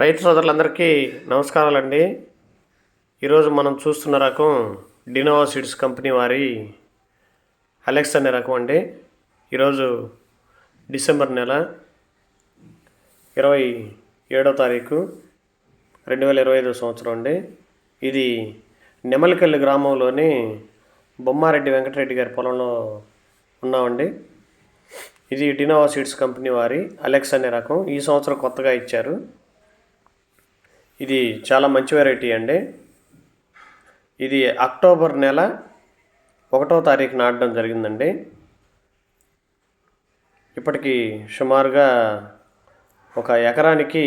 రైతు సోదరులందరికీ నమస్కారాలండి. ఈరోజు మనం చూస్తున్న రకం డినోవా సీడ్స్ కంపెనీ వారి అలెక్స్ అనే రకం అండి. ఈరోజు డిసెంబర్ నెల ఇరవై ఏడో తారీఖు రెండు వేల ఇరవై ఐదో సంవత్సరం అండి. ఇది నెమలికల్లి గ్రామంలోని బొమ్మారెడ్డి వెంకటరెడ్డి గారి పొలంలో ఉన్నామండి. ఇది డినోవా సీడ్స్ కంపెనీ వారి అలెక్స్ అనే రకం. ఈ సంవత్సరం కొత్తగా ఇచ్చారు. ఇది చాలా మంచి వెరైటీ అండి. ఇది అక్టోబర్ నెల ఒకటో తారీఖు నాటడం జరిగిందండి. ఇప్పటికి సుమారుగా ఒక ఎకరానికి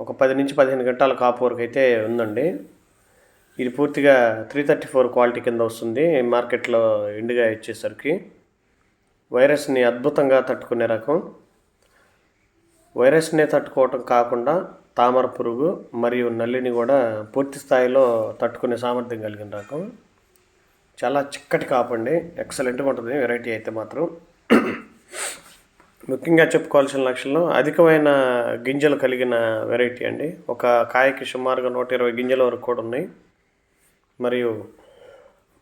ఒక పది నుంచి పదిహేను గంటల కాపు వరకు అయితే ఉందండి. ఇది పూర్తిగా త్రీ థర్టీ ఫోర్ క్వాలిటీ కింద వస్తుంది. మార్కెట్లో ఎండుగా ఇచ్చేసరికి. వైరస్ని అద్భుతంగా తట్టుకునే రకం. వైరస్ని తట్టుకోవటం కాకుండా తామర పురుగు మరియు నల్లిని కూడా పూర్తి స్థాయిలో తట్టుకునే సామర్థ్యం కలిగిన రకం. చాలా చిక్కటి కాపండి ఎక్సలెంట్గా ఉంటుంది. వెరైటీ అయితే మాత్రం. ముఖ్యంగా చెప్పుకోవాల్సిన లక్షణం అధికమైన గింజలు కలిగిన వెరైటీ అండి. ఒక కాయకి సుమారుగా నూట ఇరవై గింజల వరకు కూడా ఉన్నాయి. మరియు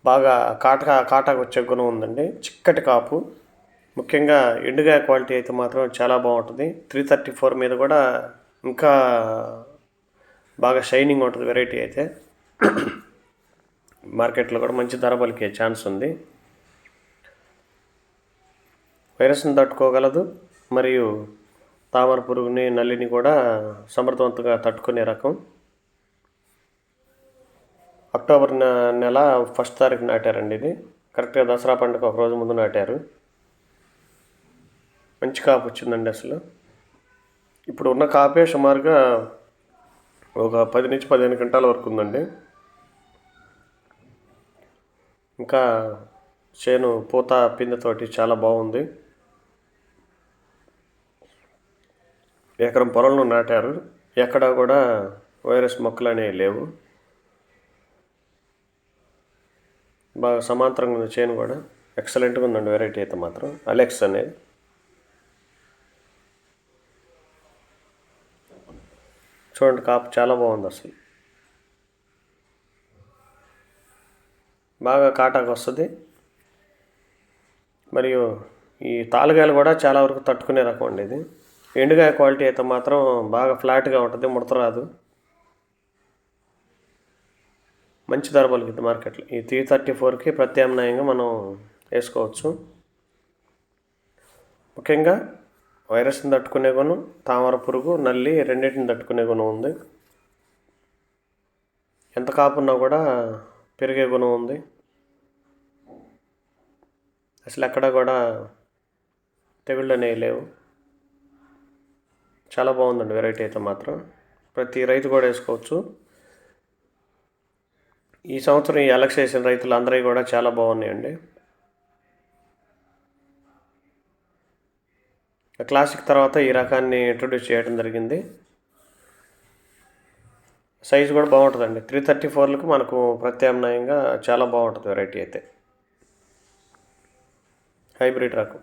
బాగా కాటక కాటాకు వచ్చే గుణం ఉందండి. చిక్కటి కాపు. ముఖ్యంగా ఎండుగా క్వాలిటీ అయితే మాత్రం చాలా బాగుంటుంది. త్రీ థర్టీ ఫోర్ మీద కూడా ఇంకా బాగా షైనింగ్ ఉంటుంది వెరైటీ అయితే. మార్కెట్లో కూడా మంచి ధర పలికే ఛాన్స్ ఉంది. వైరస్ని తట్టుకోగలదు మరియు తామర పురుగుని నల్లిని కూడా సమర్థవంతంగా తట్టుకునే రకం. అక్టోబర్ నెల ఫస్ట్ తారీఖు నాటారండి ఇది. కరెక్ట్గా దసరా పండుగ ఒక రోజు ముందు నాటారు. మంచి కాపు వచ్చిందండి అసలు. ఇప్పుడు ఉన్న కాపే సుమారుగా ఒక పది నుంచి పదిహేను గంటల వరకు ఉందండి. ఇంకా చేను పూత పిందెతోటి చాలా బాగుంది. ఎకరం పొలంలో నాటారు. ఎక్కడా కూడా వైరస్ మొక్కలు అనేవి లేవు. బాగా సమాంతరంగా ఉంది చేను కూడా. ఎక్సలెంట్గా ఉందండి వెరైటీ అయితే మాత్రం. అలెక్స్ అనేది. చూడండి కాపు చాలా బాగుంది అసలు. బాగా కాటాకు వస్తుంది. మరియు ఈ తాలుగాయలు కూడా చాలా వరకు తట్టుకునే రకం అండి ఇది. ఎండుగాయ క్వాలిటీ అయితే మాత్రం బాగా ఫ్లాట్గా ఉంటుంది ముడత రాదు మంచి ధర పలుకుతుంది మార్కెట్లో. ఈ త్రీ థర్టీ ఫోర్కి ప్రత్యామ్నాయంగా మనం వేసుకోవచ్చు. ముఖ్యంగా వైరస్ని తట్టుకునే గుణం తామర పురుగు నల్లి రెండింటిని తట్టుకునే గుణం ఉంది. ఎంత కాపున్నా కూడా పెరిగే గుణం ఉంది. అసలు ఎక్కడ కూడా తెగుళ్ళు అనేవి లేవు. చాలా బాగుందండి వెరైటీ అయితే మాత్రం. ప్రతి రైతు కూడా వేసుకోవచ్చు. ఈ సంవత్సరం ఈ ఎలక్స్ వేసిన రైతులు అందరివి కూడా చాలా బాగున్నాయండి. క్లాసిక్ తర్వాత ఈ రకాన్ని ఇంట్రొడ్యూస్ చేయడం జరిగింది. సైజు కూడా బాగుంటుందండి. త్రీ థర్టీ ఫోర్లకు మనకు ప్రత్యామ్నాయంగా చాలా బాగుంటుంది వెరైటీ అయితే. హైబ్రిడ్ రకం.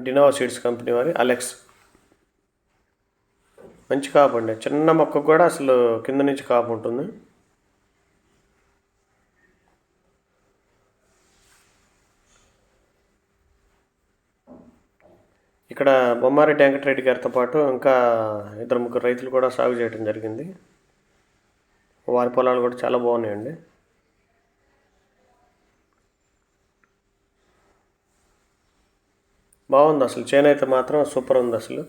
డినోవా సీడ్స్ కంపెనీ వారి అలెక్స్ మంచి కాపు అండి. చిన్న మొక్కకు కూడా అసలు కింద నుంచి కాపు ఉంటుంది. ఇక్కడ బొమ్మారెడ్డి వెంకటరెడ్డి గారితో పాటు ఇంకా ఇద్దరు ముగ్గురు రైతులు కూడా సాగు చేయడం జరిగింది. వారి పొలాలు కూడా చాలా బాగున్నాయండి. బాగుంది అసలు. చేనైతే మాత్రం సూపర్ ఉంది అసలు.